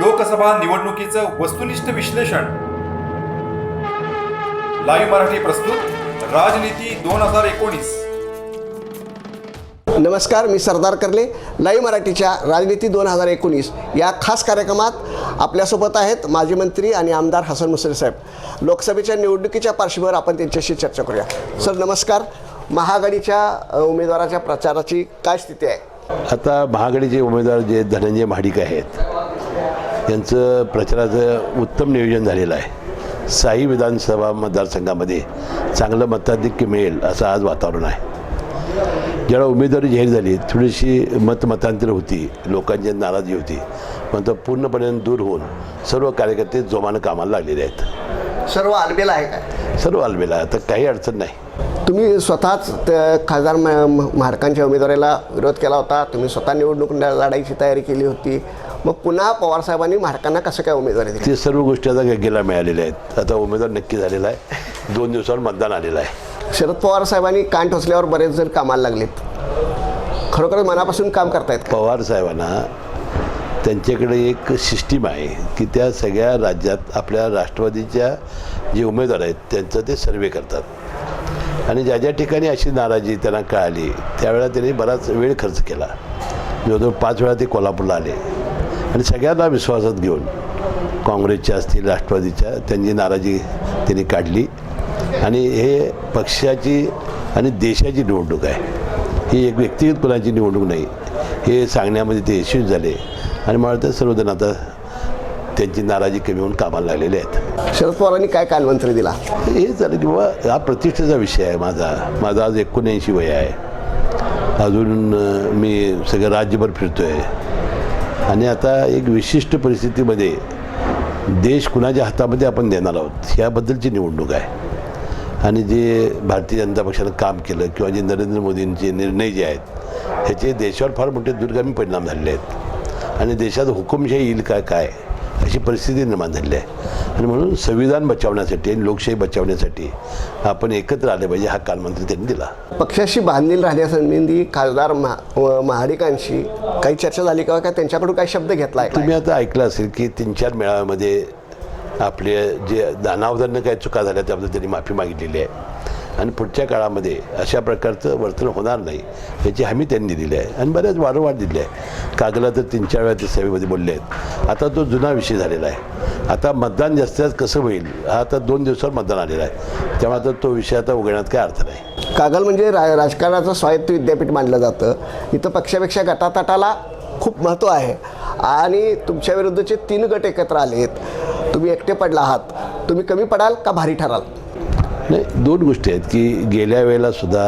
लोकसभा निवडणुकीचं वस्तुनिष्ठ विश्लेषण. लाईव्ह मराठी प्रस्तुत राजनीती दोन हजार एकोणीस. नमस्कार मी सरदार करले. लाईव्ह मराठीच्या राजनीती दोन हजार एकोणीस या खास कार्यक्रमात आपल्यासोबत आहेत माजी मंत्री आणि आमदार हसन मुसरे साहेब. लोकसभेच्या निवडणुकीच्या पार्श्वभूमीवर आपण त्यांच्याशी चर्चा करूया. सर नमस्कार. महाआघाडीच्या उमेदवाराच्या प्रचाराची काय स्थिती आहे? आता महाआघाडीचे उमेदवार जे धनंजय महाडिक आहेत यांचं प्रचाराचं उत्तम नियोजन झालेलं आहे. साई विधानसभा मतदारसंघामध्ये चांगलं मताधिक्य मिळेल असं आज वातावरण आहे. ज्यावेळा उमेदवारी जाहीर झाली थोडीशी मतमतांतर होती लोकांची नाराजी होती. पण तो पूर्णपणे दूर होऊन सर्व कार्यकर्ते जोमानं कामाला लागलेले आहेत. सर्व आलबेला आहे काय? सर्व आलबेला आता काही अडचण नाही. तुम्ही स्वतःच त्या खासदार म- म- महाडकांच्या उमेदवारीला विरोध केला होता. तुम्ही स्वतः निवडणूक लढाईची तयारी केली होती. मग पुन्हा पवारसाहेबांनी महाडकांना कसं काय उमेदवारी दिली? ते सर्व गोष्टी आता गेला मिळालेल्या आहेत. आता उमेदवार नक्की झालेला आहे. दोन दिवसावर मतदान आलेलं आहे. शरद पवार साहेबांनी कान टोचल्यावर बरेच जण कामाला लागलेत. खरोखर मनापासून काम करतायत पवार साहेबांना त्यांच्याकडे एक सिस्टीम आहे की त्या सगळ्या राज्यात आपल्या राष्ट्रवादीच्या जे उमेदवार आहेत त्यांचं ते सर्वे करतात. आणि ज्या ज्या ठिकाणी अशी नाराजी त्यांना कळाली त्यावेळेला त्यांनी बराच वेळ खर्च केला. जवळजवळ पाच वेळा ते कोल्हापूरला आले. आणि सगळ्यांना विश्वासात घेऊन काँग्रेसच्या असतील राष्ट्रवादीच्या त्यांची नाराजी त्यांनी काढली. आणि हे पक्षाची आणि देशाची निवडणूक आहे. ही एक व्यक्तिगत कुणाची निवडणूक नाही. हे सांगण्यामध्ये ते यशस्वी झाले. आणि मला वाटतं सर्वजण आता त्यांची नाराजी कमी होऊन कामाला लागलेले आहेत. शरद पवारांनी काय कानमंत्री दिला? हे झालं की बाबा हा प्रतिष्ठेचा विषय आहे माझा. माझा आज एकोणऐंशी वय आहे. अजून मी सगळं राज्यभर फिरतो आहे आणि आता एक विशिष्ट परिस्थितीमध्ये देश कुणाच्या हातामध्ये आपण देणार आहोत ह्याबद्दलची निवडणूक आहे. आणि जे भारतीय जनता पक्षानं काम केलं किंवा जे नरेंद्र मोदींचे निर्णय जे आहेत ह्याचे देशावर फार मोठे दूरगामी परिणाम झालेले आहेत. आणि देशात हुकुमशाही येईल काय काय? अशी परिस्थिती निर्माण झालेली आहे. आणि म्हणून संविधान बचावण्यासाठी आणि लोकशाही बचावण्यासाठी आपण एकत्र आले पाहिजे हा कालमंत्री त्यांनी दिला. पक्षाशी बांधील राहण्यासंबंधी खासदार महा महाडिकांशी काही चर्चा झाली का का त्यांच्याकडून काही शब्द घेतला आहे तुम्ही आता ऐकलं असेल की तीन चार मेळाव्यामध्ये आपले जे दानावधानं काय चुका झाल्या त्याबद्दल त्यांनी माफी मागितलेली आहे. आणि पुढच्या काळामध्ये अशा प्रकारचं वर्तन होणार नाही याची हमी त्यांनी दिली आहे आणि बऱ्याच वारंवार दिली आहे. कागला तर तीन चार वेळा ते सभेमध्ये बोलले आहेत. आता तो जुना विषय झालेला आहे. आता मतदान जास्तीत जास्त कसं होईल? हा आता दोन दिवसावर मतदान आलेला आहे. त्यामुळे आता तो विषय आता उघडण्यात काय अर्थ नाही. कागल म्हणजे रा राजकारणाचं स्वायत्त विद्यापीठ मानलं जातं. इथं पक्षापेक्षा गटातटाला खूप महत्त्व आहे. आणि तुमच्या विरुद्धचे तीन गट एकत्र आले आहेत तुम्ही एकटे पडला आहात. तुम्ही कमी पडाल का भारी ठराल? नाही दोन गोष्टी आहेत की गेल्या वेळेला सुद्धा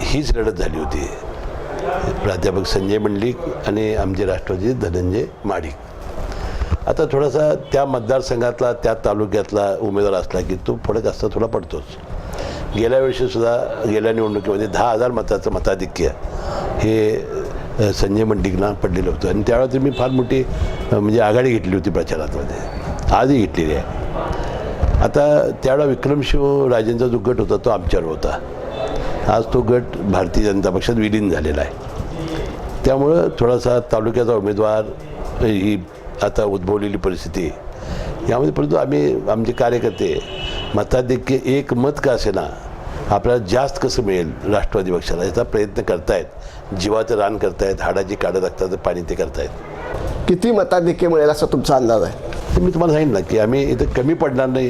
हीच लढत झाली होती. प्राध्यापक संजय मंडलिक आणि आमचे राष्ट्रवादी धनंजय माडिक. आता थोडासा त्या मतदारसंघातला त्या तालुक्यातला उमेदवार असला की तो फडक असता थोडा पडतोच. गेल्या वर्षीसुद्धा गेल्या निवडणुकीमध्ये दहा हजार मताचं मताधिक्य हे संजय मंडिकना पडलेलं होतं. आणि त्यावेळेला मी फार मोठी म्हणजे आघाडी घेतली होती प्रचारामध्ये. आजही घेतलेली आहे. आता त्यावेळा विक्रमशिव राजेंचा जो गट होता तो आमच्यावर होता. आज तो गट भारतीय जनता पक्षात विलीन झालेला आहे. त्यामुळं थोडासा तालुक्याचा उमेदवार ही आता उद्भवलेली परिस्थिती यामध्ये परंतु आम्ही आमचे कार्यकर्ते मताधिक्य एक मत का असेना आपल्याला जास्त कसं मिळेल राष्ट्रवादी पक्षाला याचा प्रयत्न करतायत. जीवाचं रान करतायत हाडाची काढत लागतात पाणी ते करतायत. किती मताधिक्य मिळेल असा तुमचा अंदाज आहे? तर मी तुम्हाला सांगितलं की आम्ही इथं कमी पडणार नाही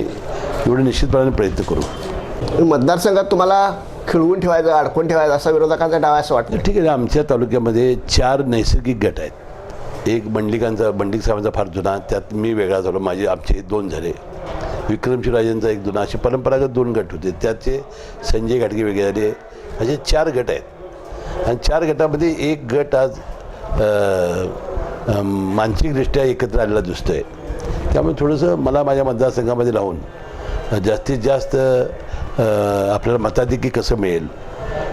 एवढं निश्चितपणाने प्रयत्न करू. मतदारसंघात तुम्हाला खिळवून ठेवायचं अडकून ठेवायचं असा विरोधकांचा डाव असं वाटतं? ठीक आहे आमच्या तालुक्यामध्ये चार नैसर्गिक गट आहेत. एक मंडलिकांचा मंडिक साहेबांचा फार जुना त्यात मी वेगळा झालो माझे आमचे दोन झाले. विक्रमशिवराजांचा एक जुना असे परंपरागत दोन गट होते. त्याचे संजय घाटगे वेगळे झाले. असे चार गट आहेत. आणि चार गटामध्ये एक गट आज मानसिकदृष्ट्या एकत्र आलेला दिसतो आहे त्यामुळे थोडंसं मला माझ्या मतदारसंघामध्ये राहून जास्तीत जास्त आपल्याला मताधिक्य कसं मिळेल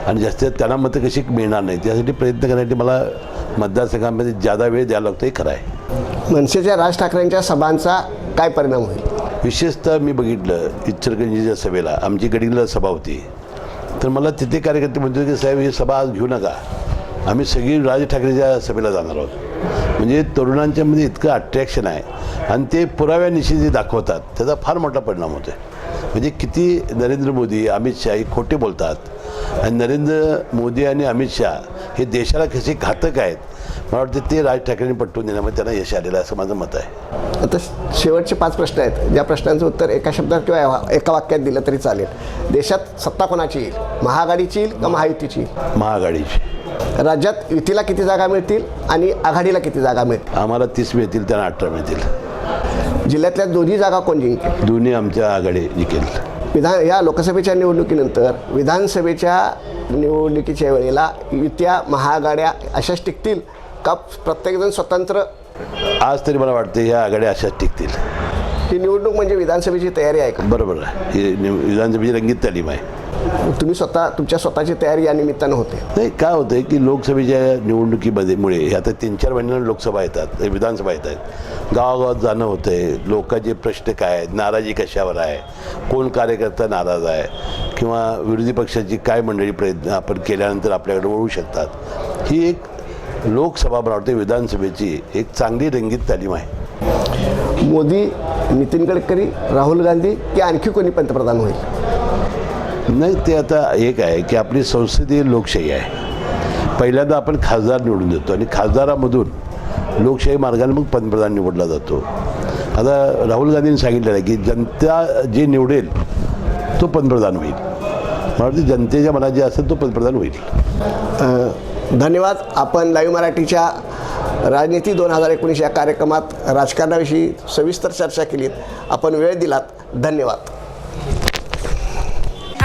आणि जास्तीत त्यांना मतं कशी मिळणार नाही त्यासाठी प्रयत्न करण्यासाठी मला मतदारसंघामध्ये जादा वेळ द्यावा लागतो हे खरं आहे. मनसेच्या राज ठाकरेंच्या सभांचा काय परिणाम होईल? विशेषतः मी बघितलं इचलकरंजीच्या सभेला आमची गडिंगला सभा होती. तर मला तिथे कार्यकर्ते म्हणतो की साहेब ही सभा आज घेऊ नका. आम्ही सगळी राज ठाकरेच्या सभेला जाणार आहोत. म्हणजे तरुणांच्यामध्ये इतकं अट्रॅक्शन आहे. आणि ते पुराव्यानिशी जे दाखवतात. त्याचा फार मोठा परिणाम होतो म्हणजे किती नरेंद्र मोदी अमित शाह हे खोटे बोलतात. आणि नरेंद्र मोदी आणि अमित शाह हे देशाला कसे घातक आहेत मला वाटतं ते राज ठाकरेंनी पटवून देण्यामध्ये त्यांना यश आलेलं असं माझं मत आहे. आता शेवटचे पाच प्रश्न आहेत. ज्या प्रश्नांचं उत्तर एका शब्दात किंवा एका वाक्यात दिलं तरी चालेल. देशात सत्ता कोणाची येईल? महाआघाडीची येईल का महायुतीची येईल? महाआघाडीची. राज्यात युतीला किती जागा मिळतील आणि आघाडीला किती जागा मिळतील? आम्हाला तीस मिळतील त्यांना अठरा मिळतील. जिल्ह्यातल्या दोन्ही जागा कोण जिंकेल? दोन्ही आमच्या आघाडी जिंकेल. विधान या लोकसभेच्या निवडणुकीनंतर विधानसभेच्या निवडणुकीच्या वेळेला युत्या महाआघाड्या अशाच टिकतील का प्रत्येकजण स्वतंत्र? आज तरी मला वाटतं ह्या आघाड्या अशाच टिकतील. ही निवडणूक म्हणजे विधानसभेची तयारी आहे का? बरोबर आहे. ही विधानसभेची रंगीत तालीम आहे. तुम्ही स्वतः तुमच्या स्वतःची तयारी या निमित्तानं होते. नाही काय होतं आहे की लोकसभेच्या निवडणुकीमध्ये मुळे आता तीन चार महिन्यांना लोकसभा येतात विधानसभा येत आहेत गावागावात जाणं होतं आहे लोकांचे प्रश्न काय आहेत नाराजी कशावर आहे कोण कार्यकर्ता नाराज आहे किंवा विरोधी पक्षाची काय मंडळी प्रयत्न आपण केल्यानंतर आपल्याकडे वळू शकतात. ही एक लोकसभा मला वाटते विधानसभेची एक चांगली रंगीत तालीम आहे. मोदी नितीन गडकरी राहुल गांधी की आणखी कोणी पंतप्रधान होईल? नाही ते आता एक आहे की आपली संसदीय लोकशाही आहे. पहिल्यांदा आपण खासदार निवडून देतो आणि खासदारामधून लोकशाही मार्गाने मग पंतप्रधान निवडला जातो. आता राहुल गांधींनी सांगितलेलं आहे की जनता जे निवडेल तो पंतप्रधान होईल. मला जनतेच्या मनात जे असेल तो पंतप्रधान होईल. धन्यवाद. आपण लाईव्ह मराठीच्या राजनीती दोन हजार एकोणीस या कार्यक्रमात राजकारणाविषयी सविस्तर चर्चा केलीत. आपण वेळ दिलात. धन्यवाद.